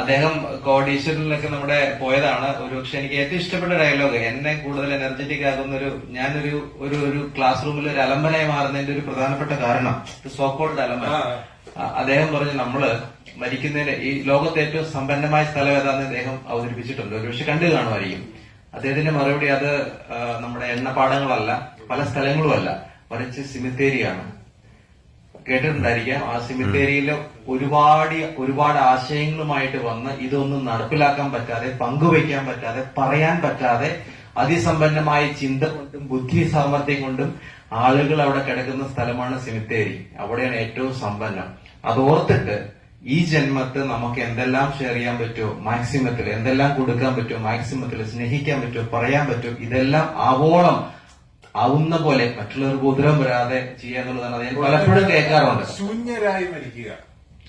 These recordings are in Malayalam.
അദ്ദേഹം കോടീശ്വരനിലൊക്കെ നമ്മുടെ പോയതാണ്. ഒരു പക്ഷെ എനിക്ക് ഏറ്റവും ഇഷ്ടപ്പെട്ട ഡയലോഗ് എന്നെ കൂടുതൽ എനർജറ്റിക് ആകുന്ന ഒരു ഞാനൊരു ഒരു ഒരു ക്ലാസ് റൂമിൽ ഒരു അലമ്പനായി മാറുന്നതിന്റെ ഒരു പ്രധാനപ്പെട്ട കാരണം സോക്കോൾഡ് അലമ്പന. അദ്ദേഹം പറഞ്ഞു നമ്മൾ മരിക്കുന്നതിന് ഈ ലോകത്തെ ഏറ്റവും സമ്പന്നമായ സ്ഥലം ഏതാന്ന് അദ്ദേഹം അവതരിപ്പിച്ചിട്ടുണ്ട്. ഒരുപക്ഷെ കണ്ടു കാണുമായിരിക്കും. അദ്ദേഹത്തിന്റെ മറുപടി അത് നമ്മുടെ എണ്ണപ്പാടങ്ങളല്ല പല സ്ഥലങ്ങളുമല്ല. മറിച്ച് സിമിത്തേരിയാണ് കേട്ടിട്ടുണ്ടായിരിക്കാം. ആ സിമിത്തേരിയിൽ ഒരുപാട് ഒരുപാട് ആശയങ്ങളുമായിട്ട് വന്ന് ഇതൊന്നും നടപ്പിലാക്കാൻ പറ്റാതെ പങ്കുവയ്ക്കാൻ പറ്റാതെ പറയാൻ പറ്റാതെ അതിസമ്പന്നമായ ചിന്ത കൊണ്ടും ബുദ്ധി സാമർഥ്യം കൊണ്ടും ആളുകൾ അവിടെ കിടക്കുന്ന സ്ഥലമാണ് സിമിത്തേരി അവിടെയാണ് ഏറ്റവും സമ്പന്നം. അതോർത്തിട്ട് ഈ ജന്മത്ത് നമുക്ക് എന്തെല്ലാം ഷെയർ ചെയ്യാൻ പറ്റുമോ? മാക്സിമത്തിൽ എന്തെല്ലാം കൊടുക്കാൻ പറ്റുമോ? മാക്സിമത്തിൽ സ്നേഹിക്കാൻ പറ്റുമോ? പറയാൻ പറ്റുമോ? ഇതെല്ലാം ആവോളം ആവുന്ന പോലെ മറ്റുള്ളവർക്ക് ഉപദ്രവം വരാതെ ചെയ്യാന്നുള്ളതാണ് അത് ഞാൻ പലപ്പോഴും കേൾക്കാറുണ്ട്. ശൂന്യരായി മരിക്കുക.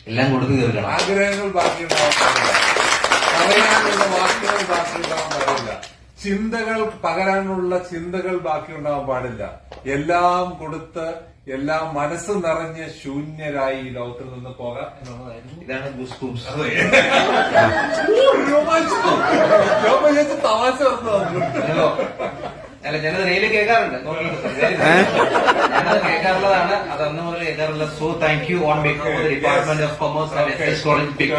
എല്ലാം കൊടുത്തു തീർക്കണം. ആഗ്രഹങ്ങൾ ബാക്കിയുണ്ടാവാൻ പാടില്ല. പറയാനുള്ള വാക്കുകൾ ബാക്കിയുണ്ടാവാൻ പാടില്ല. ചിന്തകൾ പകരാനുള്ള ചിന്തകൾ ബാക്കി ഉണ്ടാവാൻ പാടില്ല. എല്ലാം കൊടുത്ത് എല്ലാം മനസ്സ് നിറഞ്ഞ് ശൂന്യരായി ഈ ലോകത്തിൽ നിന്ന് പോകാം എന്നുള്ളതായിരുന്നു. ഇതാണ് ഗുസ്കൂംസ് രോമാഞ്ചം. തമാശ അല്ല ഞാനത് റെയിൽ കേൾക്കാറുണ്ട്. ഞാനത് കേൾക്കാറുള്ളതാണ്. അത് അന്ന് മുതൽ കേൾക്കാറുള്ളത് so thank you on behalf of department of commerce and S college big